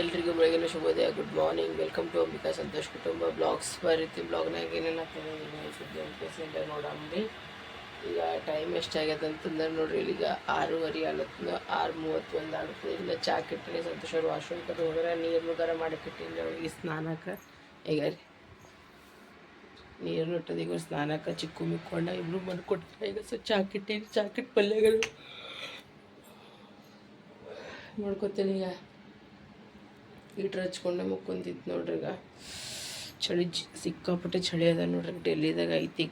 ಎಲ್ರಿಗೂ ಬೆಳಗಿನ ಶುಭೋದಯ good morning welcome to Ambika Santosh ಕುಟುಂಬ ಬ್ಲಾಗ್ಸ್ ಬರೀತಿ ಬ್ಲಾಗ್ನಾಗ ಏನೇನು ಆಗ್ತದೆ ಸುದ್ದಿ ಅಂತ ನೋಡಮ್ರಿ ಈಗ ಟೈಮ್ ಎಷ್ಟಾಗ್ಯದ ಅಂತಂದ್ರೆ ನೋಡ್ರಿ, ಈಗ ಆರೂವರೆ ಆಲತ್ನ ಆರು ಮೂವತ್ತೊಂದು ಆಗುತ್ತೆ ಇಲ್ಲ ಚಾ ಕಿಟ್ಟಿ ಸಂತೋಷ ಅವ್ರು ವಾಶ್ರೂಮ್ ಕಡೆ ಹೋದ್ರೆ ನೀರು ಮುಗಾರ ಮಾಡಿ ಕಿಟ್ಟಿನಿ ಅವ್ರಿಗೆ ಸ್ನಾನಕ್ಕೆ. ಈಗ ರೀ ನೀರು ಈಗ ಸ್ನಾನಕ್ಕೆ ಚಿಕ್ಕು ಮಿಕ್ಕೊಂಡ ಇಬ್ರು ಮಾಡ್ಕೊಟ್ರೆ ಈಗ ಸೊ ಚಾ ಕಿಟ್ಟಿ ಚಾ ಕಿಟ್ಟು ಪಲ್ಯಗಳು. ನೋಡ್ಕೊತೀನಿ ಈಗ. ಹೀಟ್ರ್ ಹಚ್ಕೊಂಡೆ ಮುಕ್ಕೊಂತಿತ್ತು ನೋಡ್ರಿ ಈಗ. ಚಳಿ ಸಿಕ್ಕಾಪಟ್ಟೆ ಚಳಿ ಅದ ನೋಡ್ರಿ ಡೆಲ್ಲಿದಾಗ ಐತಿ.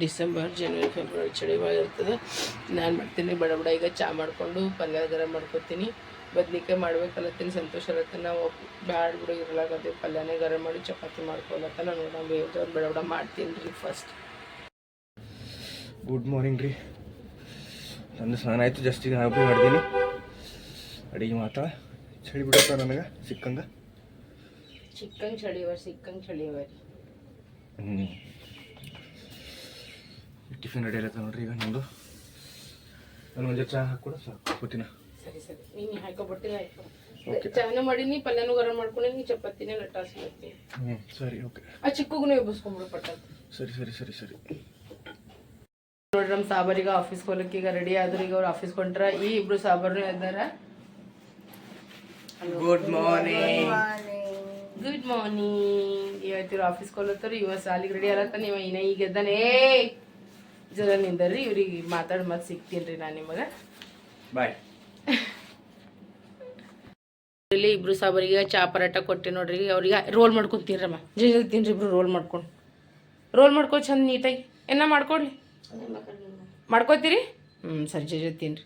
ಡಿಸೆಂಬರ್, ಜನವರಿ, ಫೆಬ್ರವರಿ ಚಳಿ ಇರ್ತದೆ. ನಾನು ಮಾಡ್ತೀನಿ, ಬಡ ಬಡ ಈಗ ಚಾ ಮಾಡಿಕೊಂಡು ಪಲ್ಯ ಗರಂ ಮಾಡ್ಕೊತೀನಿ. ಬದ್ನಿಕಾಯಿ ಮಾಡ್ಬೇಕಲ್ಲತ್ತೀನಿ ಸಂತೋಷ ಇರತ್ತೆ. ನಾವು ಬ್ಯಾಡ ಬಿಡು ಇರ್ಲಾಗತ್ತೆ ಪಲ್ಯನೇ ಗರ ಮಾಡಿ ಚಪಾತಿ ಮಾಡ್ಕೊಳತ್ತ ನಾನು ನೋಡ ಬೇವ್ದವ್ರು ಬಡ ಬಡ ಮಾಡ್ತೀನಿ ರೀ ಫಸ್ಟ್ ಗುಡ್ ಮಾರ್ನಿಂಗ್ ರೀ. ನಂದು ಸ್ನಾನ ಆಯಿತು ಜಾಸ್ತಿ ನಾನು ಮಾಡಿದ್ದೀನಿ ಅಡುಗೆ ಮಾತಾಡ ಚಳಿ ಬಿಡುತ್ತ ನನಗೆ? ಸಿಕ್ಕಂಗ? ಚಿಕ್ಕನ್ ಚಳಿವ ಸಿಕ್ಕಂಗೆ ಚಳಿವ ಹ್ಞೂ ಟಿಫಿನ್ ರೆಡಿ ಆಯ್ತು ನೋಡ್ರಿ ಈಗ ನಮ್ಮದು ನಾನು ಒಂದು ಚಹಾ ಹಾಕ್ಕೊಡ ಸಾಕು. ಕೂತಿನ. ಸರಿ ಸರಿ. ನೀನು ಹಾಕೊಬಿಟ್ಟು ಆಯ್ತು. ಚಹನ ಮಾಡೀನಿ ಪಲ್ಯನೂ ಗರಂ ಮಾಡ್ಕೊಂಡೀನಿ ಚಪಾತಿನೇ ಲಟ್ಟಾಸ್ಲತ್ತೀನಿ ಹ್ಞೂ ಸರಿ ಓಕೆ ಆ ಚಿಕ್ಕಗೂ ಎಬ್ಬಿಸ್ಕೊಂಬಿಡು ಪಟ್ಟಂತ ಸರಿ ಸರಿ ಸರಿ ಸರಿ. ನೋಡ್ರಿ ನಮ್ಮ ಸಾಬಾರಿಗೆ ಆಫೀಸ್ ಹೋಗ್ಲಿಕ್ಕೆ ಈಗ ರೆಡಿ ಆದ್ರೆ ಈಗ ಅವ್ರು ಆಫೀಸ್ ಕೊಂಡ್ರ ಈ ಇಬ್ರು ಸಾಬರ್ನು ಇದ್ದಾರ. ಗುಡ್ ಮಾರ್ನಿಂಗ್ ಗುಡ್ ಮಾರ್ನಿಂಗ್ ಇವತ್ತಿರ ಆಫೀಸ್ ಕೊಲ್ಲತ್ತಾರ ಇವ ಸಾಲಿಗೆ ರೆಡಿ ಆಗತ್ತಾನ ನೀವು ಇನ್ನ ಈಗ ಎದ್ದಾನೆ. ಏ ಜರ ನಿಂದರ್ರಿ ಇವ್ರಿಗೆ ಮಾತಾಡಿ ಮತ್ತೆ ಸಿಗ್ತೀನಿ ನಾನು ನಿಮಗೆ. ಬಾಯ್ ಇಲ್ಲಿ ಇಬ್ರು ಸಾಬರಿಗೆ ಚಾ ಪರಾಟ ಕೊಟ್ಟೆ ನೋಡ್ರಿ ಅವ್ರಿಗೆ ರೋಲ್ ಮಾಡ್ಕೊಂಡು ತಿನ್ರಮ್ಮ. ಜಲ್ದಿ ತಿನ್ರಿ ಇಬ್ರು ರೋಲ್ ಮಾಡ್ಕೊಂಡು. ರೋಲ್ ಮಾಡ್ಕೊ ಚಂದ ನೀಟಾಗಿ ಏನ ಮಾಡ್ಕೊಡ್ಲಿ? ಮಾಡ್ಕೋತೀರಿ? ಹ್ಞೂ ಸರಿ ಜಲ್ದಿ ತಿನ್ರಿ.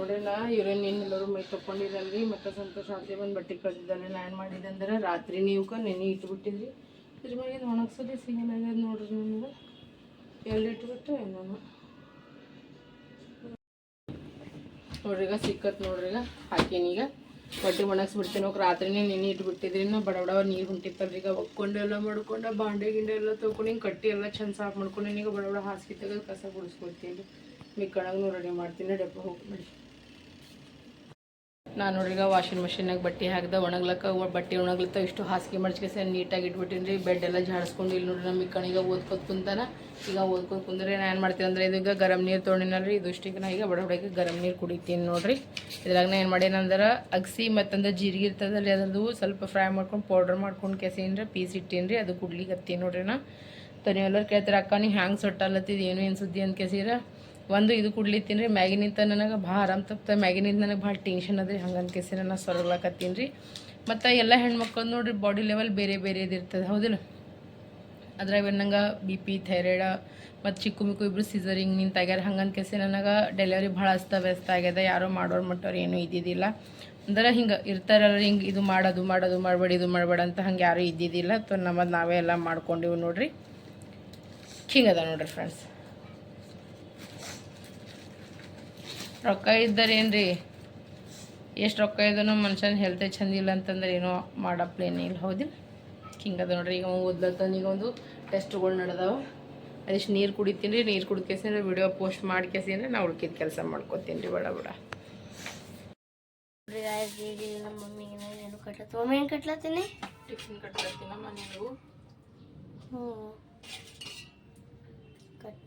ನೋಡ್ರಿ ನಾ ಇವ್ರೇನು ಎಲ್ಲರೂ ಮೈ ತಕೊಂಡಿರಲ್ರಿ ಮತ್ತೆ ಸಂತೋಷ ಅಂತ ಬಂದು ಬಟ್ಟೆ ಕಳ್ದಿದ್ದಲ್ಲ ನಾ ಏನು ಮಾಡಿದ್ದೆ ಅಂದ್ರೆ ರಾತ್ರಿ ನೀವು ನೆನೆ ಇಟ್ಬಿಟ್ಟಿದ್ರಿ. ಇದ್ರ ಮೇಲೆ ಒಣಗ್ಸೋದೇ ಸಿಗಲಾಗ್ಯದ ನೋಡ್ರಿ ನನಗೆ ಎಲ್ಲಿ ಇಟ್ಬಿಟ್ಟು ಏನೋ ನೋಡ್ರಿಗ ಸಿಕ್ಕತ್ ನೋಡ್ರಿಗ ಈಗ. ಬಟ್ಟೆ ಒಣಗಿಸ್ಬಿಡ್ತೀನಿ. ಹೋಗಿ ರಾತ್ರಿನೇ ನೆನೆ ಇಟ್ಬಿಟ್ಟಿದ್ರಿ. ಬಡ ಬಡ ನೀರು ಹೊಂಟಿತ್ತಲ್ರಿ. ಈಗ ಒಕ್ಕೊಂಡು ಎಲ್ಲ ಮಾಡ್ಕೊಂಡು ಬಾಂಡೆ ಗಿಂಡೆ ಎಲ್ಲ ತೊಗೊಂಡು ಕಟ್ಟಿ ಎಲ್ಲ ಚಂದ ಸಾಫ್ ಮಾಡ್ಕೊಂಡು ಈಗ ಬಡ ಬಡ ಹಾಸಿಗೆ ತೆಗೆದು ಕಸ ಗುಡಿಸ್ಕೊಡ್ತೀನಿ. ಮಿಕ್ಕಣಗೂ ರೆಡಿ ಮಾಡ್ತೀನಿ. ಡೆಪ್ಪ ಹೋಗ್ಬಿಡಿ ನಾನು ನೋಡ್ರಿಗ ವಾಷಿಂಗ್ ಮಿಷಿನಾಗ ಬಟ್ಟೆ ಹಾಕ್ದೆ, ಒಣಗ್ಲಕ್ಕ ಬಟ್ಟೆ ಒಣಗ್ಲತ್ತ ಇಷ್ಟು ಹಾಸಿಗೆ ಮಡ್ಚ್ಕೆ ನೀಟಾಗಿ ಇಟ್ಬಿಟ್ಟಿನಿ ರೀ ಬೆಡ್ ಎಲ್ಲ ಜಾಡಿಸ್ಕೊಂಡು ಇಲ್ಲಿ ನೋಡ್ರಿ ನಮ್ಮ ಕಣಿಗ ಓದ್ಕೊತ ಕುಂತಾನ. ಈಗ ಓದ್ಕೊತ ಕುಂದ್ರೆ ನಾನು ಏನು ಮಾಡ್ತೀನಿ ಅಂದ್ರೆ ಇದೀಗ ಗರಂ ನೀರು ತೊಗೊಂಡಿನಲ್ರಿ. ಇದು ನಾ ಈಗ ಬಡ ಹೊಡೆಗೆ ಗರಂ ನೀರು ಕುಡಿತೀನಿ ನೋಡ್ರಿ. ಇದ್ರಾಗ ನಾ ಏನು ಮಾಡೇನಂದ್ರೆ ಅಗಸಿ ಮತ್ತಂದ್ರೆ ಜೀರಿಗೆ ಇರ್ತದಲ್ಲ ಅದರದ್ದು. ಸ್ವಲ್ಪ ಫ್ರೈ ಮಾಡ್ಕೊಂಡು ಪೌಡ್ರ್ ಮಾಡ್ಕೊಂಡು ಕೆಸಿನ್ರಿ ಪೀಸ್ ಇಟ್ಟೀನಿ ರೀ ಅದು ಕುಡ್ಲಿಕ್ಕೆ ಹತ್ತೀನಿ ನೋಡ್ರಿ ನಾ. ತನಿಯೆಲ್ಲರೂ ಕೇಳ್ತಾರೆ, ಅಕ್ಕ ನೀ ಹ್ಯಾಂಗೆ ಸೊಟ್ಟಲ್ಲತ್ತಿದ್ದು ಏನು ಏನು ಸುದ್ದಿ? ಅಂತ ಕೇಸಿರ. ಒಂದು ಇದು ಕುಡ್ಲಿತ್ತೀನಿ ರೀ. ಮ್ಯಾಗಿನಿಂದ ನನಗೆ ಭಾಳ ಆರಾಮ್ ತಪ್ಪ ಮ್ಯಾಗಿನಿಂದ ನನಗೆ ಭಾಳ ಟೆನ್ಷನ್ ಅದ ರೀ. ಹಂಗಂತ ಕೇಸಿ ನಾನು ಸೊರಗ್ಲಾಕತ್ತೀನಿ ರೀ. ಮತ್ತು ಎಲ್ಲ ಹೆಣ್ಮಕ್ಳು ನೋಡಿರಿ ಬಾಡಿ ಲೆವೆಲ್ ಬೇರೆ ಬೇರೆ ಇರ್ತದೆ. ಹೌದಿಲ್ಲ? ಅದ್ರಾಗ ನಂಗೆ ಬಿ ಪಿ ಥೈರಾಯ್ಡ ಮತ್ತು ಚಿಕ್ಕು ಮಿಕ್ಕು ಇಬ್ಬರು ಸಿಸರಿಂಗ್ ನಿಂತ ಆಗ್ಯಾರ. ಹಂಗಂತ ಕೇಸಿ ನನಗೆ ಡೆಲಿವರಿ ಭಾಳ ಅಸ್ತ ವ್ಯಸ್ತ ಆಗ್ಯದ. ಯಾರೋ ಮಾಡೋರು ಮಟ್ಟವ್ರು ಏನೂ ಇದ್ದಿದ್ದಿಲ್ಲ. ಅಂದ್ರೆ ಹಿಂಗೆ ಇರ್ತಾರಲ್ಲ ಹಿಂಗೆ ಇದು ಮಾಡೋದು ಮಾಡೋದು, ಮಾಡಬೇಡಿ, ಇದು ಮಾಡಬೇಡ ಅಂತ ಹಂಗೆ ಯಾರೂ ಇದ್ದಿದ್ದಿಲ್ಲ. ತೊ ನಮ್ಮದು ನಾವೇ ಎಲ್ಲ ಮಾಡ್ಕೊಂಡಿವಿ ನೋಡ್ರಿ. ಹಿಂಗದ ನೋಡ್ರಿ ಫ್ರೆಂಡ್ಸ್ ರೊಕ್ಕ ಇದ್ದಾರೆ ಏನ್ರಿ ಎಷ್ಟು ರೊಕ್ಕ ಇದ್ದನು ಮನುಷ್ಯನ ಹೆಲ್ತ್ ಚಂದಿಲ್ಲ ಅಂತಂದ್ರೆ ಏನೋ ಇಲ್ಲ ಹೌದಿಲ್ಲ? ಹಿಂಗದ ನೋಡ್ರಿ ಈಗ ಓದ್ಲತ್ತಾನ ಈಗ ಒಂದು ಟೆಸ್ಟ್ಗಳು ನಡೆದಾವೆ. ಅದಿಷ್ಟು ನೀರು ಕುಡಿತೀನಿ ರೀ ನೀರು ಕುಡ್ಕೇಸಿಂದ್ರೆ ವಿಡಿಯೋ ಪೋಸ್ಟ್ ಮಾಡ್ಕೇಸಿಂದ್ರೆ ನಾ ಉಳ್ಕಿದ ಕೆಲಸ ಮಾಡ್ಕೋತೀನಿ ರೀ ಬೇಡ. ಬೇಡ ನಮ್ಮ ಮಮ್ಮಿಗೆ ಏನು ಕಟ್ಲತ್ತೀನಿ? ಟಿಫಿನ್ ಕಟ್ಲತ್ತಿನ ಮನೆಯು ಹ್ಞೂ ಕಟ್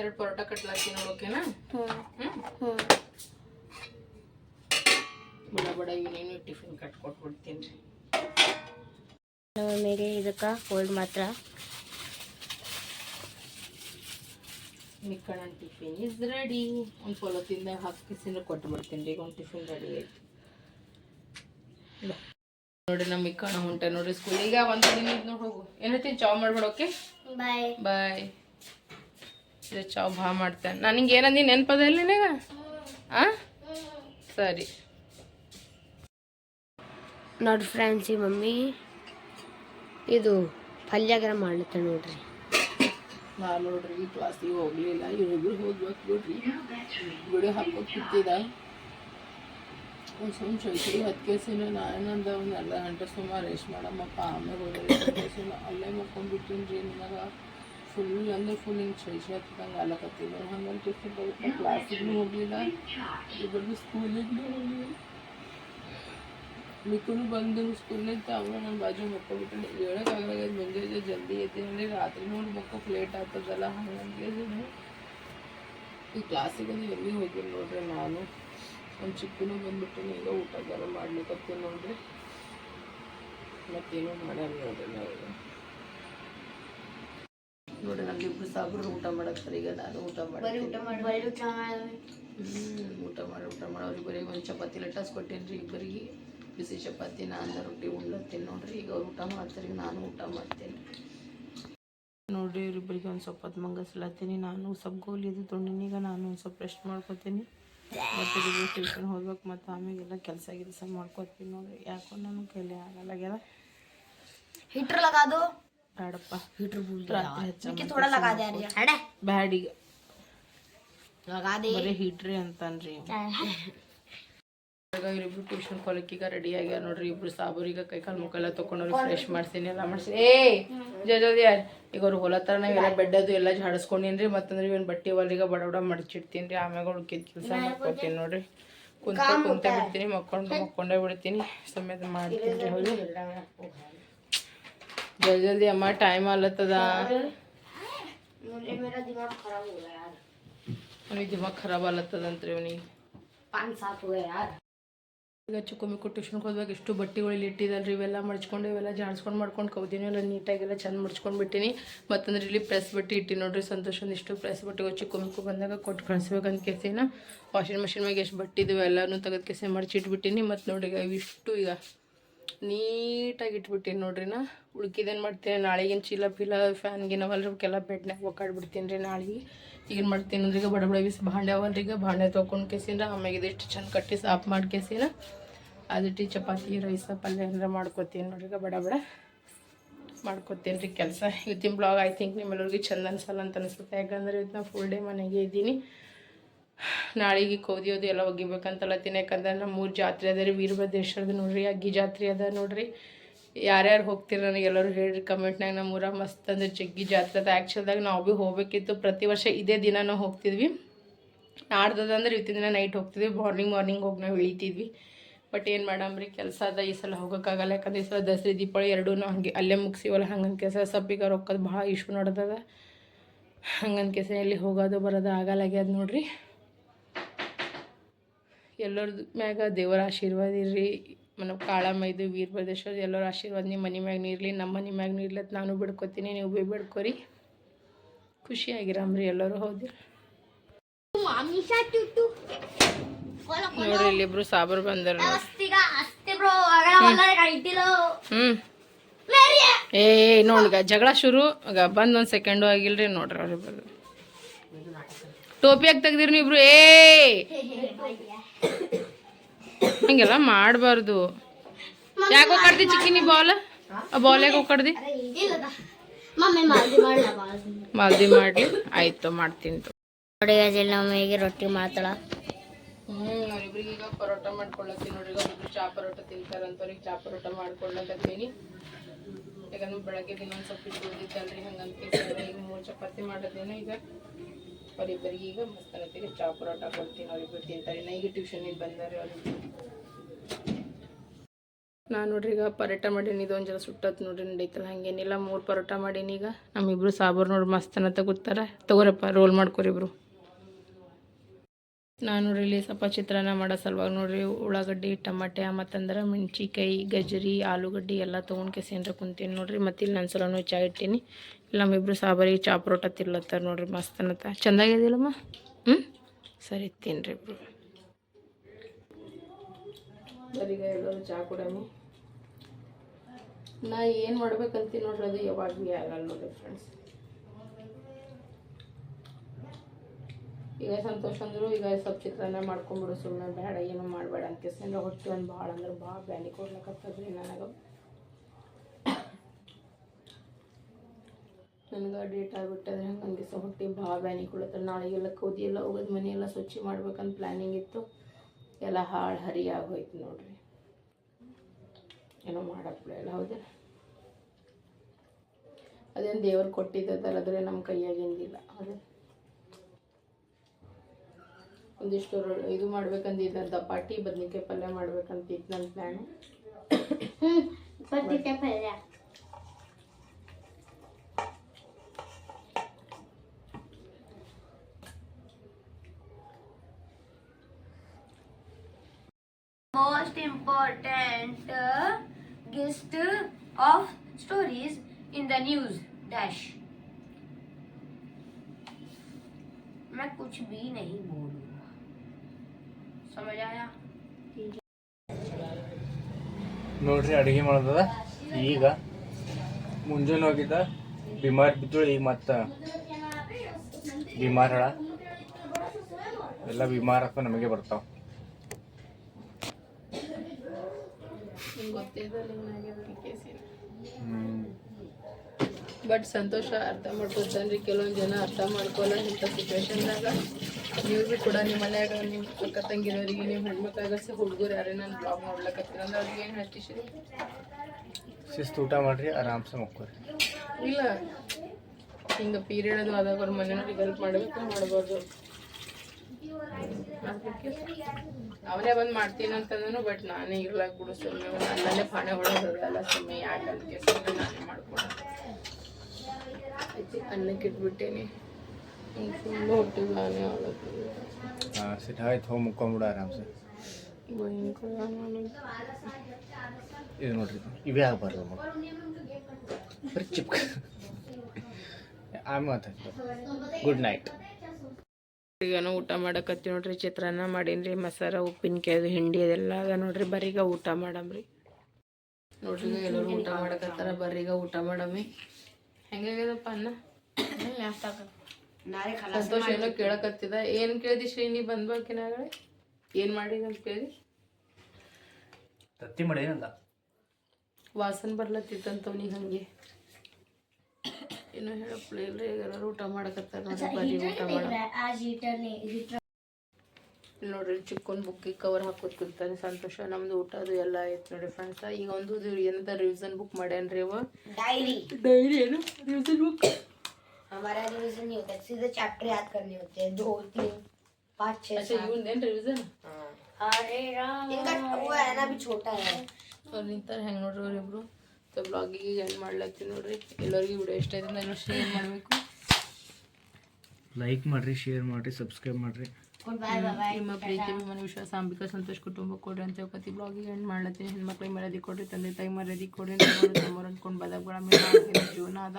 ಎರಡು ಪರೋಟ ಕಟ್ಲಾಕಿ ಓಕೆನಾ ಹ್ಞೂ ಹ್ಞೂ ಹ್ಞೂ ಬಡ ಬಡ ಇವನೇನು ಟಿಫಿನ್ ಕಟ್ಕೊಟ್ಬಿಡ್ತೀನಿ. ರೀ ಮೇಲೆ ಇದಕ್ಕೆ ಹೋಲ್ಡ್ ಮಾತ್ರ. ಮಿಕ್ಕಣ ಟಿಫಿನ್ ಇಸ್ ರೆಡಿ. ಒಂದು ಪೊಲೋತಿಂದ ಹಾಕಿಸಿಂದ ಕೊಟ್ಟು ಬಿಡ್ತೀನಿ ರೀ ಈಗ ಒಂದು ಟಿಫಿನ್ ರೆಡಿ ಆಯ್ತು. ನೋಡಿ ನಮ್ಮ ಮಿಕ್ಕಣ ಹೊಂಟೆ ನೋಡಿ ಸ್ಕೂಲ್ ಈಗ ಒಂದು ದಿನ ನೋಡಿ ಹೋಗು. ಏನೈತಿ ಜಾಬ್ ಮಾಡ್ಬೇಡ ಓಕೆ ಬಾಯ್ ಬಾಯ್ ಇದು ಚಾವ್ ಭಾ ಮಾಡ್ತೇನೆ. ನನಗೆ ಏನಂದ ಏನಂದಿ ನೆನಪದ ಇಲ್ಲ ನಿನಗ ಆ? ಸರಿ. ನೋಡಿ ಫ್ರೆಂಡ್ಸ್ ಈ ಮಮ್ಮಿ ಇದು ಪಲ್ಯಾಗರ ಮಾಡ್ಲತ್ತ ನೋಡ್ರಿ. ನಾ ನೋಡ್ರಿ ಕ್ಲಾಸಿಗೆ ಹೋಗಲಿಲ್ಲ ಇವ್ರಿಬ್ರು ಹೋಗ್ಬೇಕು ನೋಡ್ರಿ. ಬಿಡು ಹಾಕೋಕೆ ಕೂತಿದ ಒಂದು ಸುಮ್ಮನೆ ಚಳಿ ಹತ್ತು ಕೇಸಿನ ನಾನಂದ ಒಂದು ಅರ್ಧ ಗಂಟೆ ಸುಮಾರು ರೇಷ್ ಮಾಡಮ್ಮಪ್ಪ ಆಮೇಲೆ ಹೋದ್ರೆ ಅಲ್ಲೇ ಮಕ್ಕೊಂಡ್ಬಿಟ್ಟಿನಿ ರೀ ನನಗೆ. ಫುಲ್ ಅಂದ್ರೆ ಫುಲ್ ಹಿಂಗೆ ಚಳಿ ಚಳಿ ಹತ್ತಂಗೆ ಆಲಕತ್ತಿಲ್ಲ ಹಂಗಂತ ಕ್ಲಾಸಿಗೂ ಹೋಗಲಿಲ್ಲ ಇಬ್ಬರಿಗೂ ಸ್ಕೂಲಿಗೂ ಹೋಗಲಿಲ್ಲ ಮಿಕ್ಕಳು ಬಂದು ಸ್ಕೂಲಿಂದ ಅವನು ನನ್ನ ಬಾಜು ಮಕ್ಕೊಬಿಟ್ಟು ಹೇಳೋಕ್ಕಾಗಲ್ಲ ಮುಂಜಾನೆ ಜಲ್ದಿ ಎತ್ತೀನಿ ರಾತ್ರಿ ನೋಡಿ ಮಕ್ಕಳು ಲೇಟ್ ಆಗ್ತದಲ್ಲ ಹಂಗಂಗೆ ಈ ಕ್ಲಾಸಿಗೆ ಎಲ್ಲಿ ಹೋಗಿಲ್ಲ ನೋಡ್ರಿ ನಾನು ಒಂದು ಚಿಕ್ಕನು ಬಂದ್ಬಿಟ್ಟು ಈಗ ಊಟ ಗರ ಮಾಡ್ಲಿಕ್ಕೆ ನೋಡ್ರಿ ಮತ್ತೇನು ಮಾಡ್ಯಾರ ನೋಡ್ರಿ ನಾವು ನೋಡಿ ಇಬ್ರು ಸಾಬ್ರು ಊಟ ಮಾಡಕ್ತಾರೆ ಈಗ ನಾನು ಊಟ ಮಾಡಿ ಊಟ ಮಾಡಿ. ಊಟ ಮಾಡಿ ಊಟ ಮಾಡೋರು ಬರೀ ಒಂದು ಚಪಾತಿ ಲಟಾಸ್ ರೀ ಇಬ್ಬರಿಗೆ. ಬಿಸಿ ಚಪಾತಿ ನಾನು ರೊಟ್ಟಿ ಉಣ್ಲತ್ತೇನೆ ನೋಡ್ರಿ ಈಗ ಅವ್ರು ಊಟ ಮಾಡ್ತಾರೆ ಈಗ ನಾನು ಊಟ ಮಾಡ್ತೇನೆ. ನೋಡ್ರಿ ಇಬ್ಬರಿಗೆ ಒಂದು ಸ್ವಲ್ಪ ಹೊತ್ತು ಮಂಗಸ್ಲತ್ತೀನಿ ನಾನು ಸ್ವಲ್ಪ ಗೋಲಿದ್ದು ತೊಂಡಿನೀಗ ನಾನು ಒಂದು ಸ್ವಲ್ಪ ರೆಸ್ಟ್ ಮಾಡ್ಕೊತೀನಿ. ಮತ್ತು ಟ್ಯೂಷನ್ ಹೋಗ್ಬೇಕು ಮತ್ತು ಆಮೇಲೆಲ್ಲ ಕೆಲಸ ಕೆಲಸ ಮಾಡ್ಕೊತೀನಿ ನೋಡ್ರಿ. ಯಾಕೋ ನನಗೆ ಕೈಲಿ ಆಗಲ್ಲಾಗ್ಯದ ಹಿಟ್ರಲ್ಲ ಅದು ಬೇಡಪ್ಪ. ಹೀಟ್ರ್ ಮಿಕ್ಕಿ ಲಗಾ ದೇ ರೀ ಹಡೆ ಲಗಾ ದೇ ಅಂತನ್ರಿ. ಟ್ಯೂಷನ್ ಕೊಲಕ್ಕೀಗ ರೆಡಿ ಆಗ್ಯಾರ ನೋಡ್ರಿ ಇಬ್ರು ಸಾಬೂರಿಗ ಕೈ ಕಾಲು ಮುಖ ಎಲ್ಲ ಫ್ರೆಶ್ ಮಾಡ್ಸೀನಿ ಎಲ್ಲ ಮಾಡ್ಸಿ ಏ ಜೋದಿ ಯಾರು? ಈಗ ಅವ್ರು ಹೊಲತ್ತರ ನಾವೆಲ್ಲ ಬೆಡ್ಡದು ಎಲ್ಲ ಝಾಡಿಸ್ಕೊಂಡಿನ್ರಿ ಮತ್ತಂದ್ರೆ ಇವನ್ ಬಟ್ಟೆ ಹೊಲಿಗ ಬಡ ಬಡ ಮಡಚಿಡ್ತೀನಿ ರೀ ಆಮ್ಯಾಗ ಉಳ್ಕಿದ ಕೆಲಸ ಮಾಡ್ಕೊತೀನಿ ನೋಡ್ರಿ. ಕುಂತ ಕುಂತ ಬಿಡ್ತೀನಿ ಮಕ್ಕೊಂಡು ಮಕ್ಕೊಂಡೇ ಬಿಡ್ತೀನಿ ಸಮೇತ ಮಾಡ್ತೀನಿ. ರೀ ಹೌದು ಜಲ್ದಿ ಜಲ್ದಿ ಅಮ್ಮ ಟೈಮ್ ಆಲತ್ತದ मुझे मेरा दिमाग खराब हो गया यार ಅವ್ನಿಗೆ ದಿಮಾಗ್ ಖರಾಬ್ ಆಲತ್ತದಂತ್ರಿ ಅವನಿಗೆ पाँच सात हो गया यार ಈಗ ಚಿಕ್ಕ ಮಿಕ್ಕು ಟ್ಯೂಷನ್ಗೆ ಹೋದಾಗ ಎಷ್ಟು ಬಟ್ಟೆಗಳು ಇಲ್ಲಿ ಇಟ್ಟಿದ್ದಲ್ರಿ ಇವೆಲ್ಲ ಮಡ್ಚ್ಕೊಂಡು ಇವೆಲ್ಲ ಜಾಡ್ಸ್ಕೊಂಡು ಮಾಡ್ಕೊಂಡು ಕೌದಿನೂ ಎಲ್ಲ ನೀಟಾಗೆಲ್ಲ ಚಂದ ಮಡ್ಚ್ಕೊಂಡು ಬಿಟ್ಟಿನಿ ಮತ್ತಂದ್ರೆ ಇಲ್ಲಿ ಪ್ರೆಸ್ ಬಟ್ಟೆ ಇಟ್ಟು ನೋಡ್ರಿ ಸಂತೋಷ ಇಷ್ಟು ಪ್ರೆಸ್ ಬಟ್ಟೆಗಳು ಚಿಕ್ಕ ಮಿಕ್ಕು ಬಂದಾಗ ಕೊಟ್ಟು ಕಳಿಸ್ಬೇಕಂತ ಕೇಸಿನ ವಾಷಿಂಗ್ ಮಿಷಿನ್ ಮ್ಯಾಗ ಎಷ್ಟು ಬಟ್ಟೆ ಇದಾವೆ ಎಲ್ಲನೂ ತೆಗೆದು ಕೇಸಿ ಮಡ್ಚಿಟ್ಬಿಟ್ಟಿನಿ ಮತ್ತು ನೋಡಿ ಈಗ ಇವಿಷ್ಟು ಈಗ ನೀಟಾಗಿ ಇಟ್ಬಿಟ್ಟೀನಿ ನೋಡ್ರಿ ನಾ. ಉಳ್ಕಿದೇನು ಮಾಡ್ತೀನಿ, ನಾಳೆಗಿನ ಚೀಲ ಪೀಲ ಫ್ಯಾನ್ ಗಿನ್ ಅವಲ್ರಿ ಅವಕ್ಕೆಲ್ಲ ಬೆಡ್ನಾಗ ಒಕ್ಕಾಡ್ಬಿಡ್ತೀನಿ ರೀ ನಾಳೆಗೆ. ಈಗೇನು ಮಾಡ್ತೀನಿ ಅಂದ್ರೆ ಈಗ ಬಡ ಬಡ ಬಿಸಿ ಭಾಂಡೆ ಈಗ ಭಾಂಡೆ ತೊಗೊಂಡು ಕೇಸಿಂದ ಆಮ್ಯಾಗ ಇದಿಷ್ಟು ಚೆಂದ ಕಟ್ಟಿ ಸಾಫ್ ಮಾಡಿ ಕೇಸಿನ. ಅದಿಟ್ಟು ಚಪಾತಿ, ರೈಸ, ಪಲ್ಯ ಏನಾರ ಮಾಡ್ಕೊತೀನಿ ನೋಡ್ರಿ, ಈಗ ಬಡ ಬಡ ಮಾಡ್ಕೊತೀನಿ ರೀ ಕೆಲಸ. ಇವತ್ತಿನ ಬ್ಲಾಗ್ ಐ ಥಿಂಕ್ ನಿಮ್ಮೆಲ್ಲರಿಗೂ ಚಂದ ಅನ್ಸಲ್ಲ ಅಂತ ಅನಿಸುತ್ತೆ. ಯಾಕಂದ್ರೆ ಇವತ್ತು ನಾ ಫುಲ್ ಡೇ ಮನೆಗೆ ಇದ್ದೀನಿ. ನಾಳೆಗೆ ಕೋದಿಯೋದು ಎಲ್ಲ ಒಗಿಬೇಕಂತಲತ್ತೀನಿ ಯಾಕಂದ್ರೆ ಮೂರು ಜಾತ್ರೆ ಅದ ರೀ, ವೀರಭದ್ರೇಶ್ವರದ ನೋಡ್ರಿ, ಅಗ್ಗಿ ಜಾತ್ರೆ ಅದ ನೋಡ್ರಿ. ಯಾರ್ಯಾರು ಹೋಗ್ತೀರ ನನಗೆ ಎಲ್ಲರೂ ಹೇಳ್ರಿ ಕಮೆಂಟ್ನಾಗ ನಮ್ಮ ಊರ ಮಸ್ತ್ ಅಂದ್ರೆ ಜಗ್ಗಿ ಜಾತ್ರೆ ಅದ. ಆ್ಯಕ್ಚುಲ್ದಾಗ ನಾವು ಭೀ ಹೋಗ್ಬೇಕಿತ್ತು. ಪ್ರತಿ ವರ್ಷ ಇದೇ ದಿನ ನಾವು ಹೋಗ್ತಿದ್ವಿ. ನಾಡ್ದದ ಅಂದ್ರೆ ಇವತ್ತಿನ ದಿನ ನೈಟ್ ಹೋಗ್ತಿದ್ವಿ. ಮಾರ್ನಿಂಗ್ ಮಾರ್ನಿಂಗ್ ಹೋಗಿ ನಾವು ಇಳಿತಿದ್ವಿ. ಬಟ್ ಏನು ಮಾಡಮ್ರಿ ಕೆಲಸ ಅದ. ಈ ಸಲ ಹೋಗೋಕ್ಕಾಗಲ್ಲ. ಯಾಕಂದ್ರೆ ಈ ಸಲ ದಸರಿ, ದೀಪಾವಳಿ ಎರಡೂ ಹಂಗೆ ಅಲ್ಲೇ ಮುಗಿಸಿವಲ್ಲ. ಹಂಗನ್ ಕೆಲಸ ಸಪ್ಪಿಗೆ ರೊಕ್ಕದ ಭಾಳ ಇಶ್ಯೂ ನಡ್ದದ. ಹಂಗನ್ ಕೆಸ ಎಲ್ಲಿ ಹೋಗೋದು ಬರೋದು ಆಗಲ್ಲಾಗ್ಯದ ನೋಡ್ರಿ. ಎಲ್ಲರದ್ದು ಮ್ಯಾಗ ದೇವರ ಆಶೀರ್ವಾದ ಇರ್ರಿ. ನಮ್ಮ ಇದು ವೀರಭದ್ರೇಶ್ವರ ಎಲ್ಲರ ಆಶೀರ್ವಾದ ನಿಮ್ಮ ಮನೆ ಮ್ಯಾಗ ನೀರಲಿ ನಮ್ಮ ಮನೆ ಮ್ಯಾಗ ನೀರ್ಲಿ ನಾನು ಬಿಡ್ಕೊತೀನಿ, ನೀವು ಭೀ ಬಿಡ್ಕೋರಿ. ಖುಷಿಯಾಗಿರಮ್ರಿ ಎಲ್ಲರೂ, ಹೌದು. ನೋಡ್ರಿ, ಇಲ್ಲಿಬ್ರು ಸಾಬರ್ ಬಂದಾರ ಏ ನೋಡ್ಗ, ಜಗಳ ಶುರು ಬಂದ್ ಒಂದ್ ಸೆಕೆಂಡು ಆಗಿಲ್ರಿ ನೋಡ್ರಿ ಅವ್ರಿಬ್ರು ಟೋಪಿ ಯಾಕೆ ತೆಗ್ದಿರಿ ನೀವಿಬ್ರು? ಏ! ಹಂಗೆಲ್ಲ ಮಾಡಬಾರ್ದು. ಯಾಕೆ ಹೋಗಾಡ್ದಿ ಚಿಕ್ಕಿ ನೀ ಬಾಲ್? ಆ ಬಾಲ್ ಯಾಕೆ ಹೋಗ್ಕಾಡ್ದಿ ಮಾಲ್ದಿ ಮಾಡಿ ಆಯ್ತು ಮಾಡ್ತೀನಿ ನೋಡಿ ಅಜಲ್ ನಮಗೆ ರೊಟ್ಟಿ ಮಾಡ್ತಾಳ? ಹ್ಞೂ ಅವ್ರಿಬ್ರಿಗೆ ಈಗ ಪರೋಟ ಮಾಡ್ಕೊಳ್ಳತ್ತೀನಿ ನೋಡ್ರಿ. ಒಬ್ಬರು ಚಾ ಪರೋಟ ತಿಂತಾರಂತವ್ರಿಗೆ ಚಾ ಪರೋಟ ಮಾಡ್ಕೊಳ್ಳಕತ್ತೀನಿ ಯಾಕಂದ್ರೆ ಬೆಳಗ್ಗೆ ದಿನ ಒಂದು ಸ್ವಲ್ಪ ಈಗ ಮೂರು ಚಪಾತಿ ಮಾಡದೇನ ಈಗ. ಅವರಿಬ್ಬರಿಗೆ ಈಗ ಮಸ್ತನತಿಗೆ ಚಾ ಪರೋಟ ಕೊಡ್ತೀನಿ, ಅವ್ರಿಗೆ ತಿಂತಾರೆ ನೈಗೆ ಟ್ಯೂಷನಿಗೆ ಬಂದಾರೆ ಅವ್ರಿಗೆ ನಾನು ನೋಡ್ರಿ ಈಗ ಪರೋಟ ಮಾಡೀನಿ ಇದು ಒಂದು ಜರ ಸುಟ್ಟತ್ ನೋಡ್ರಿ, ನಡೀತಲ್ಲ ಹಂಗೇನಿಲ್ಲ. ಮೂರು ಪರೋಟ ಮಾಡೀನಿ ಈಗ. ನಮ್ಮಿಬ್ರು ನೋಡ್ರಿ ನೋಡಿ ಮಸ್ತನ ತಗೋತಾರ ತಗೋರಪ್ಪ ರೋಲ್ ಮಾಡ್ಕೊರಿಬ್ರು. ನಾನು ರೀ ಸ್ವಲ್ಪ ಚಿತ್ರಾನ್ನ ಮಾಡೋ ಸಲುವಾಗಿ ನೋಡ್ರಿ ಉಳ್ಳಾಗಡ್ಡಿ, ಟಮಾಟೆ, ಮತ್ತಂದ್ರೆ ಮೆಣಸಿಕಾಯಿ ಗಜರಿ ಆಲೂಗಡ್ಡಿ ಎಲ್ಲ ತೊಗೊಂಡು ಕೆಸೇನ್ರ ಕುಂತೀನಿ ನೋಡ್ರಿ. ಮತ್ತೆ ಇಲ್ಲಿ ನಾನು ಸಲನು ಚಾ ಇಟ್ಟೀನಿ ಇಲ್ಲಿ ನಮ್ಮಿಬ್ರು ಸಾಬಾರಿ ಚಾ ಪರೋಟ ತಿರ್ಲತ್ತಾರ ನೋಡ್ರಿ ಮಸ್ತ್ ಅನ್ನತ್ತ. ಚೆಂದಾಗಿದಿಲ್ಲಮ್ಮ ಹ್ಞೂ ಸರಿ ತಿನ್ರಿ ಇಬ್ರು. ಬರೀಗ ಚಾ ಕೊಡಮ್ಮ ನಾ ಏನು ಮಾಡ್ಬೇಕಂತೀನಿ ನೋಡ್ರಿ ಅದು ಯಾವಾಗ ಆಗಲ್ಲ ನೋಡ್ರಿ ಫ್ರೆಂಡ್ಸ್ ಈಗ ಸಂತೋಷ ಅಂದರು, ಈಗ ಸ್ವಲ್ಪ ಚಿತ್ರಾನ್ನ ಮಾಡ್ಕೊಂಬಿಡು ಸುಮ್ಮನೆ ಬೇಡ, ಏನು ಮಾಡಬೇಡ ಅಂತ ಕೇಸಂದ್ರೆ ಹೊಟ್ಟೆ ಒಂದು ಭಾಳ ಅಂದ್ರೆ ಭಾಳ ಬ್ಯಾನಿ ಕೊಡ್ಲಕತ್ತದ್ರಿ ನನಗೆ. ನನಗೆ ಡೇಟ್ ಆಗಿಬಿಟ್ಟದ್ರೆ ಹಂಗೆ ಸ ಹೊಟ್ಟೆ ಭಾಳ ಬ್ಯಾನಿ ಕೊಡ್ತಾರೆ ನಾಳೆಗೆಲ್ಲ ಕೋದಿ ಎಲ್ಲ ಹೋಗೋದು, ಮನೆ ಎಲ್ಲ ಸ್ವಚ್ಛ ಮಾಡ್ಬೇಕಂತ ಪ್ಲ್ಯಾನಿಂಗ್ ಇತ್ತು. ಎಲ್ಲ ಹಾಳು ಹರಿ ಆಗೋಯ್ತು ನೋಡ್ರಿ. ಏನೋ ಮಾಡಕ್ಕೆ ಎಲ್ಲ ಹೌದಾ? ಅದೇನು ದೇವ್ರು ಕೊಟ್ಟಿದ್ದಲ್ಲ ಆದರೆ ನಮ್ಮ ಕೈಯಾಗಿಂದಿಲ್ಲ ಅದೇ ಒಂದಿಷ್ಟು ರೊ- ಇದು ಮಾಡ್ಬೇಕಂದಿದ್ದ ದಪಾಟಿ ಬದ್ನಿಕಾಯಿ ಪಲ್ಯ ಮಾಡ್ಬೇಕಂತಿತ್ತು ನನ್ನ ಪ್ಲ್ಯಾನು ಹ್ಮ್ ಬದ್ನಿಕಾಯಿ ಪಲ್ಯ most important uh, guest of stories in the news dash मैं कुछ भी नहीं बोलूंगा समझ आया ನೋಡ್ರಿ ಅಡುಗೆ ಮಾಡೋದದ ಈಗ ಮುಂಜಾನೆ ಹೋಗಿದ್ದ ಬಿಮಾರ್ ಬಿದ್ದಳು ಈಗ ಮತ್ತೆ ಬಿಮಾರ್ ಹಳ ಎಲ್ಲ ಬಿಮಾರ್ ಹಾಕೋ ನಮಗೆ ಬರ್ತಾವ ನಿಮ್ಗೆ ಗೊತ್ತಿದ್ದಲ್ಲ ಹಿಂಗಾಗ್ಯದ ಈ ಕೇಸಿನ ಹ್ಮ್ ಬಟ್ ಸಂತೋಷ ಅರ್ಥ ಮಾಡ್ಕೊತಾನ್ರಿ ಕೆಲವೊಂದು ಜನ ಅರ್ಥ ಮಾಡ್ಕೊಲ್ಲ ಇಂಥ ಸಿಚುವೇಶನ್ದಾಗ ನೀವು ಕೂಡ ನಿಮ್ಮ ಮನ್ಯಾಗ ನಿಮ್ಮ ಅಕ್ಕ ತಂಗಿರೋರಿಗೆ ನೀವು ಹೆಣ್ಮಕ್ಳಾಗ ಸಹ ಹುಡುಗರು ಯಾರೇ ನಾನು ಬ್ಲಾಗ್ ಮಾಡ್ಲಕತ್ತೀರ ಅಂದ್ರೆ ಅವ್ರಿಗೆ ಏನು ಹೇಳ್ತೀರಿ ಶಿಸ್ತು ಊಟ ಮಾಡ್ರಿ ಆರಾಮ್ಸೆ ಮಕ್ಕೋರಿ. ಇಲ್ಲ. ಹಿಂಗೆ ಪೀರಿಯಡ್ ಅದು ಆದಾಗ ಅವ್ರ ಮನೆಯವ್ರಿಗೆ ಹೆಲ್ಪ್ ಮಾಡಬೇಕು ಮಾಡ್ಬಾರ್ದು. ಅದಕ್ಕೆ ಅವನೇ ಬಂದು ಮಾಡ್ತೀನಿ ಅಂತಂದನು ಬಟ್ ನಾನೇ ಇರ್ಲಾಕ್ ಬಿಡು ಸುಮ್ಮನೆ ನನ್ನಲ್ಲೇ ಪಾಣೆ ಹೊಡೆದಲ್ಲ ಸುಮ್ಮನೆ ಯಾಕಂತ ಕೇಸ್ ನಾನೇ ಮಾಡ್ಕೊಡ ಅನ್ನಕ್ಕಿಟ್ಬಿಟ್ಟೇನಿ ಅನ್ನಕ್ಕೆ ಇಟ್ಬಿಟ್ಟೇನಿ. ನಾನೇ ಆಡೋದು ಹಾಂ ಸಿಟ್ ಆಯ್ತು ಹೋಗಿ ಮುಕ್ಕೊಂಬಿಡು ಆರಾಮ್ಸೆ. ಭಯಂಕರ ನನಗೆ ಇದು ನೋಡ್ರಿ. ಇವೇ ಆಗಬಾರ್ದು ಬರೀ ಚಿಪ್ಕ. ಆಮೇಲೆ ಮಾತಾಡ್ತು ಗುಡ್ ನೈಟ್ ಈಗನೂ ಊಟ ಮಾಡಕತ್ತಿ ನೋಡ್ರಿ ಚಿತ್ರಾನ್ನ ಮಾಡೀನ್ರಿ ಮಸಾಲ ಉಪ್ಪಿನಕಾಯಿ ಅದು ಹಿಂಡಿ ಅದೆಲ್ಲ ಅದ ನೋಡ್ರಿ. ಬರೀಗ ಊಟ ಮಾಡಮ್ರಿ. ನೋಡ್ರಿ ಎಲ್ಲರೂ ಊಟ ಮಾಡಕತ್ತಾರ ಬರೀಗ ಊಟ ಮಾಡಮ್ಮಿ. ಹೆಂಗಾಗ್ಯದಪ್ಪ ಅನ್ನ? ಸಂತೋಷ ಏನೋ ಕೇಳಕತ್ತಿದ. ಏನ್ ಕೇಳಿದಿ ಶ್ರೀನಿ? ಬಂದ್ಬಾಕಿನಾಗಳೆ ಏನ್ ಮಾಡಿ ಅಂತ ಕೇಳಿ. ತತ್ತಿ ಮಾಡಿ ಏನಲ್ಲ ವಾಸನ್ ಬರ್ಲತ್ತಿತ್ತಂತವ್ನಿಗೆ ಹಂಗೆ. ಏನೋ ಹೇಳಪ್ಪ ಇಲ್ಲ ಎಲ್ಲರೂ ಊಟ ಮಾಡಕತ್ತಾರ ನೋಡಿ ಊಟ ಮಾಡ. ನೋಡ್ರಿ ಚಿಕ್ಕೊಂದು ಬುಕ್ಕಿಗೆ ಕವರ್ ಹಾಕೋದು ಸಂತೋಷ. ನಮ್ದು ಊಟ ಅದು ಎಲ್ಲ ಆಯ್ತು ನೋಡಿ ಫ್ರೆಂಡ್ಸ್ ಈಗ ಒಂದು ಏನದ ರಿವಿಸನ್ ಬುಕ್ ಮಾಡ್ಯಾನ್ರಿ ಅವ? ಡೈರಿ ಡೈರಿ ಏನು? ರಿವಿಸನ್ ಬುಕ್ हमारा रिवीजन नहीं होता है सीधे चैप्टर याद करने होते हैं दो तीन पाँच छः ಅಚ್ಚಾ ಇವಂದೇನು ರಿವಿಷನ್ अरे राम इनका वो है ना अभी छोटा है ಅವ್ರು ನಿಂತಾರೆ ಹೆಂಗೆ ನೋಡ್ರಿ ಅವ್ರಿಬ್ರು ಸೊ ಬ್ಲಾಗಿಗೆ ಈಗ ಎಂಡ್ ಮಾಡ್ಲತ್ತೀವಿ ನೋಡ್ರಿ ಎಲ್ಲರಿಗೂ ವಿಡಿಯೋ ಇಷ್ಟ ಆಯ್ತು ಅಂದ್ರೆ ಶೇರ್ ಮಾಡಬೇಕು ಲೈಕ್ ಮಾಡಿರಿ ಶೇರ್ ಮಾಡಿರಿ ಸಬ್ಸ್ಕ್ರೈಬ್ ಮಾಡಿರಿ गुड बाय बाय बाय ನಿಮ್ಮ ಪ್ರೀತಿ ಅಭಿಮಾನ ವಿಶ್ವಾಸ ಅಂಬಿಕಾ ಸಂತೋಷ್ ಕುಟುಂಬ ಕೊಡ್ರಿ ಅಂತ ಹೇಳ್ಕೊತಿ ಬ್ಲಾಗಿಗೆ ಎಂಡ್ ಮಾಡ್ಲತ್ತೀನಿ ಹೆಣ್ಮಕ್ಳಿಗೆ ಮರ್ಯಾದೆ ಕೊಡ್ರಿ ತಂದೆ ತಾಯಿ ಮರ್ಯಾದೆ ಕೊಡ್ರಿ ತಮ್ಮವ್ರು ಅಂದ್ಕೊಂಡು ಬದಗಳ ಮೇಲೆ ಜೀವನ ಅದ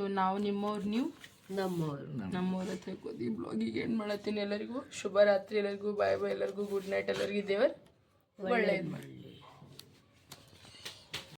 ಸೊ ನಾವು ನಿಮ್ಮವ್ರು ನೀವು? ನಮ್ಮವ್ರು. ನಮ್ಮವ್ರ. ಹತ್ರ ಕೂತಿ ಈ ಬ್ಲಾಗಿಗೆ ಏನು ಮಾಡತ್ತೀನಿ ಎಲ್ಲರಿಗೂ? ಶುಭರಾತ್ರಿ ಎಲ್ಲರಿಗೂ ಬಾಯ್ ಬಾಯ್ ಎಲ್ಲರಿಗೂ ಗುಡ್ ನೈಟ್ ಎಲ್ಲರಿಗೂ ದೇವರ್. ಒಳ್ಳೆಯದು ಮಾಡಿ.